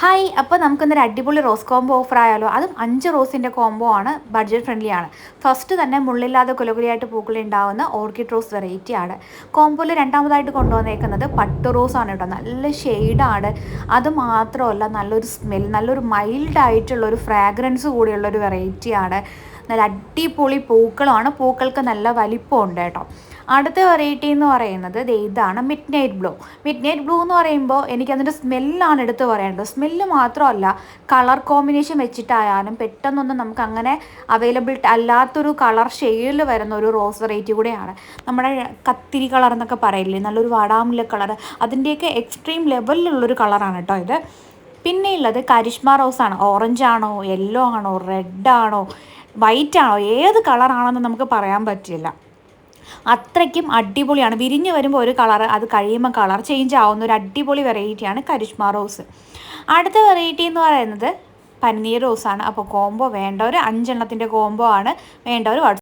Hi അപ്പോൾ നമുക്കിന്നൊരു അടിപൊളി റോസ് കോംബോ ഓഫർ ആയാലോ? അതും അഞ്ച് റോസിന്റെ കോംബോ ആണ് ബഡ്ജറ്റ് ഫ്രണ്ട്ലി ആണ്. ഫസ്റ്റ് തന്നെ മുള്ളില്ലാതെ കുലകുലിയായിട്ട് പൂക്കൾ ഉണ്ടാവുന്ന ഓർക്കിഡ് റോസ് വെറൈറ്റി ആണ്. കോംബോയിൽ രണ്ടാമതായിട്ട് കൊണ്ടുവന്നേക്കുന്നത് പട്ട് റോസ് ആണ് കേട്ടോ. നല്ല ഷെയ്ഡാണ് അത് മാത്രമല്ല നല്ലൊരു സ്മെൽ നല്ലൊരു മൈൽഡായിട്ടുള്ളൊരു ഫ്രാഗ്രൻസ് കൂടിയുള്ളൊരു വെറൈറ്റി ആണ്. നല്ല അടിപൊളി പൂക്കളാണ്. പൂക്കൾക്ക് നല്ല വലിപ്പമുണ്ട് കേട്ടോ. അടുത്ത വെറൈറ്റി എന്ന് പറയുന്നത് ഇതാണ് midnight blue midnight blue എന്ന് പറയുമ്പോൾ എനിക്കതിന്റെ സ്മെല്ലാണ് എടുത്ത് പറയേണ്ടത്. സ്മെല്ല് മാത്രമല്ല കളർ കോമ്പിനേഷൻ വെച്ചിട്ടായാലും പെട്ടെന്നൊന്നും നമുക്ക് അങ്ങനെ അവൈലബിൾ അല്ലാത്തൊരു കളർ ഷെയ്ഡിൽ വരുന്ന ഒരു റോസ് വെറൈറ്റി കൂടെയാണ്. നമ്മുടെ കത്തിരി കളർ എന്നൊക്കെ പറയില്ലേ നല്ലൊരു വാടാമുല്ല കളർ അതിന്റെയൊക്കെ എക്സ്ട്രീം ലെവലിലുള്ളൊരു കളറാണ് കേട്ടോ ഇത്. പിന്നെയുള്ളത് കരിഷ്മ റോസാണ് ഓറഞ്ച് ആണോ യെല്ലോ ആണോ റെഡ് ആണോ വൈറ്റ് ആണോ? ഏത് കളറാണെന്ന് നമുക്ക് പറയാൻ പറ്റില്ല. അത്രയ്ക്കും അടിപൊളിയാണ്. വിരിഞ്ഞ് വരുമ്പോൾ ഒരു കളർ അത് കഴിയുമ്പോൾ കളർ ചേഞ്ച് ആവുന്ന ഒരു അടിപൊളി വെറൈറ്റിയാണ് കരിഷ്മ റോസ്. അടുത്ത വെറൈറ്റി എന്ന് പറയുന്നത് പനിനീർ റോസാണ്. അപ്പോൾ കോംബോ വേണ്ട ഒരു അഞ്ചെണ്ണത്തിന്റെ കോംബോ ആണ് വേണ്ടവർ